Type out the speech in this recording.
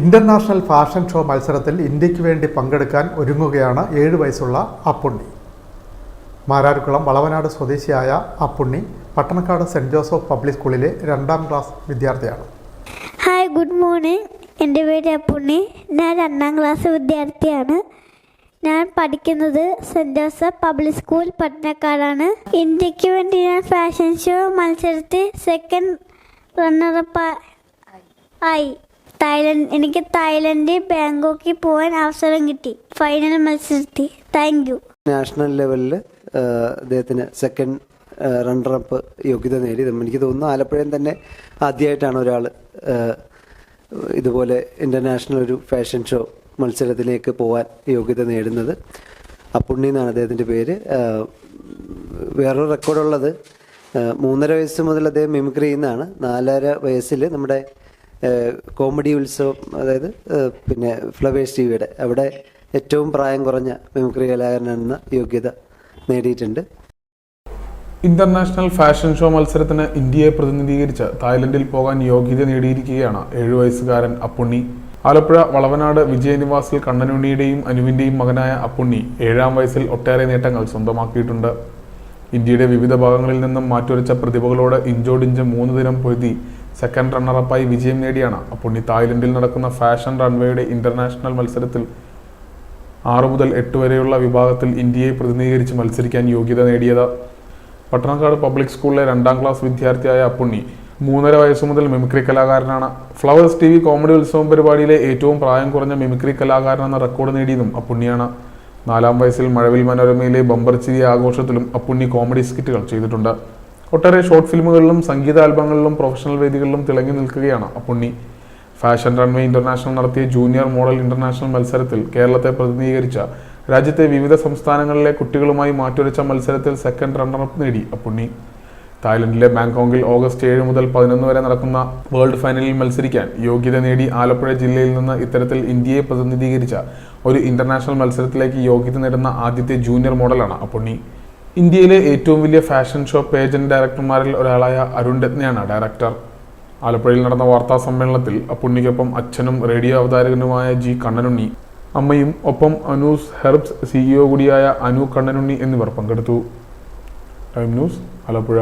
International fashion show മത്സരത്തിൽ ഇന്ത്യയ്ക്ക് വേണ്ടി പങ്കെടുക്കാൻ ഒരുങ്ങുകയാണ് ഏഴ് വയസ്സുള്ള അപ്പുണ്ണി. മാരാർക്കുളം വളവനാട് സ്വദേശിയായ Appunni Pattanakkad saint Joseph public സ്കൂളിലെ രണ്ടാം ക്ലാസ് വിദ്യാർത്ഥിയാണ്. ഹായ് ഗുഡ് മോർണിംഗ് എന്റെ പേര് അപ്പുണ്ണി. ഞാൻ രണ്ടാം ക്ലാസ് വിദ്യാർത്ഥിയാണ്. ഞാൻ പഠിക്കുന്നത് സെന്റ് ജോസഫ് പബ്ലിക് സ്കൂൾ പട്ടണക്കാടാണ്. ഇന്ത്യയ്ക്ക് വേണ്ടി ഞാൻ ഫാഷൻ ഷോ മത്സരത്തിൽ സെക്കൻഡ് റണ്ണറപ്പ് ആയി. തായ്ലൻഡ് എനിക്ക് തായ്ലൻഡ് ബാങ്കോക്കിൽ പോകാൻ അവസരം കിട്ടി. ഫൈനൽ മത്സരത്തിൽ. താങ്ക് യു നാഷണൽ ലെവലിൽ അദ്ദേഹത്തിന് സെക്കൻഡ് റണ്ണറപ്പ് യോഗ്യത നേടി. എനിക്ക് തോന്നുന്നു ആലപ്പുഴയിൽ തന്നെ ആദ്യമായിട്ടാണ് ഒരാൾ ഇതുപോലെ ഇന്റർനാഷണൽ ഒരു ഫാഷൻ ഷോ മത്സരത്തിലേക്ക് പോകാൻ യോഗ്യത നേടുന്നത്. അപ്പുണ്ണി എന്നാണ് അദ്ദേഹത്തിന്റെ പേര്. വേറൊരു റെക്കോർഡുള്ളത് മൂന്നര വയസ്സ് മുതൽ അദ്ദേഹം മിമിക്രി ചെയ്യുന്നതാണ്. നാലര വയസ്സിൽ നമ്മുടെ കോമഡി ഉത്സവം അതായത് പിന്നെ ഫ്ലവേഴ്സ് ടി വിയുടെ അവിടെ ഏറ്റവും പ്രായം കുറഞ്ഞ മിമിക്രി കലാകാരനെന്ന യോഗ്യത നേടിയിട്ടുണ്ട്. ഇന്റർനാഷണൽ ഫാഷൻ ഷോ മത്സരത്തിന് ഇന്ത്യയെ പ്രതിനിധീകരിച്ച് തായ്ലൻഡിൽ പോകാൻ യോഗ്യത നേടിയിരിക്കുകയാണ് ഏഴു വയസ്സുകാരൻ അപ്പുണ്ണി. ആലപ്പുഴ വളവനാട് വിജയനിവാസിൽ കണ്ണനുണ്ണിയുടെയും അനുവിന്റെയും മകനായ അപ്പുണ്ണി ഏഴാം വയസ്സിൽ ഒട്ടേറെ നേട്ടങ്ങൾ സ്വന്തമാക്കിയിട്ടുണ്ട്. ഇന്ത്യയുടെ വിവിധ ഭാഗങ്ങളിൽ നിന്നും മാറ്റുരച്ച പ്രതിഭകളോട് ഇഞ്ചോടിഞ്ച് മൂന്ന് ദിനം പൊരുതി സെക്കൻഡ് റണ്ണറപ്പായി വിജയം നേടിയാണ്. അപ്പുണ്ണി തായ്ലൻഡിൽ നടക്കുന്ന ഫാഷൻ റൺവേയുടെ ഇന്റർനാഷണൽ മത്സരത്തിൽ ആറു മുതൽ എട്ട് വരെയുള്ള വിഭാഗത്തിൽ ഇന്ത്യയെ പ്രതിനിധീകരിച്ച് മത്സരിക്കാൻ യോഗ്യത നേടിയത് പട്ടണക്കാട് പബ്ലിക് സ്കൂളിലെ രണ്ടാം ക്ലാസ് വിദ്യാർത്ഥിയായ അപ്പുണ്ണി. മൂന്നര വയസ്സു മുതൽ മിമിക്രി കലാകാരനാണ്. ഫ്ലവേഴ്സ് ടി വി കോമഡി ഉത്സവം പരിപാടിയിലെ ഏറ്റവും പ്രായം കുറഞ്ഞ മിമിക്രി കലാകാരൻ എന്ന റെക്കോർഡ് നേടിയതും അപ്പുണ്ണിയാണ്. നാലാം വയസ്സിൽ മഴവിൽ മനോരമയിലെ ബമ്പർ ചിരി ആഘോഷത്തിലും അപ്പുണ്ണി കോമഡി സ്കിറ്റുകൾ ചെയ്തിട്ടുണ്ട്. ഒട്ടേറെ ഷോർട്ട് ഫിലിമുകളിലും സംഗീത ആൽബങ്ങളിലും പ്രൊഫഷണൽ വേദികളിലും തിളങ്ങി നിൽക്കുകയാണ് അപ്പുണ്ണി. ഫാഷൻ റൺവേ ഇന്റർനാഷണൽ നടത്തിയ ജൂനിയർ മോഡൽ ഇന്റർനാഷണൽ മത്സരത്തിൽ കേരളത്തെ പ്രതിനിധീകരിച്ച രാജ്യത്തെ വിവിധ സംസ്ഥാനങ്ങളിലെ കുട്ടികളുമായി മാറ്റുരച്ച മത്സരത്തിൽ സെക്കൻഡ് റണ്ണറപ്പ് നേടി അപ്പുണ്ണി. തായ്ലൻഡിലെ ബാങ്കോക്കിൽ ഓഗസ്റ്റ് ഏഴ് മുതൽ പതിനൊന്ന് വരെ നടക്കുന്ന വേൾഡ് ഫൈനലിൽ മത്സരിക്കാൻ യോഗ്യത നേടി ആലപ്പുഴ ജില്ലയിൽ നിന്ന് ഇത്തരത്തിൽ ഇന്ത്യയെ പ്രതിനിധീകരിച്ച ഒരു ഇന്റർനാഷണൽ മത്സരത്തിലേക്ക് യോഗ്യത നേടുന്ന ആദ്യത്തെ ജൂനിയർ മോഡലാണ് അപ്പുണ്ണി. ഇന്ത്യയിലെ ഏറ്റവും വലിയ ഫാഷൻ ഷോ പേജന്റ് ഡയറക്ടർമാരിൽ ഒരാളായ അരുൺ രത്നയാണ് ഡയറക്ടർ. ആലപ്പുഴയിൽ നടന്ന വാർത്താ സമ്മേളനത്തിൽ അപ്പുണ്ണിക്കൊപ്പം അച്ഛനും റേഡിയോ അവതാരകനുമായ ജി കണ്ണനുണ്ണി അമ്മയും ഒപ്പം അനൂസ് ഹെർബ്സ് സിഇഒ കൂടിയായ അനു കണ്ണനുണ്ണി എന്നിവർ പങ്കെടുത്തു. Time news Alappuzha.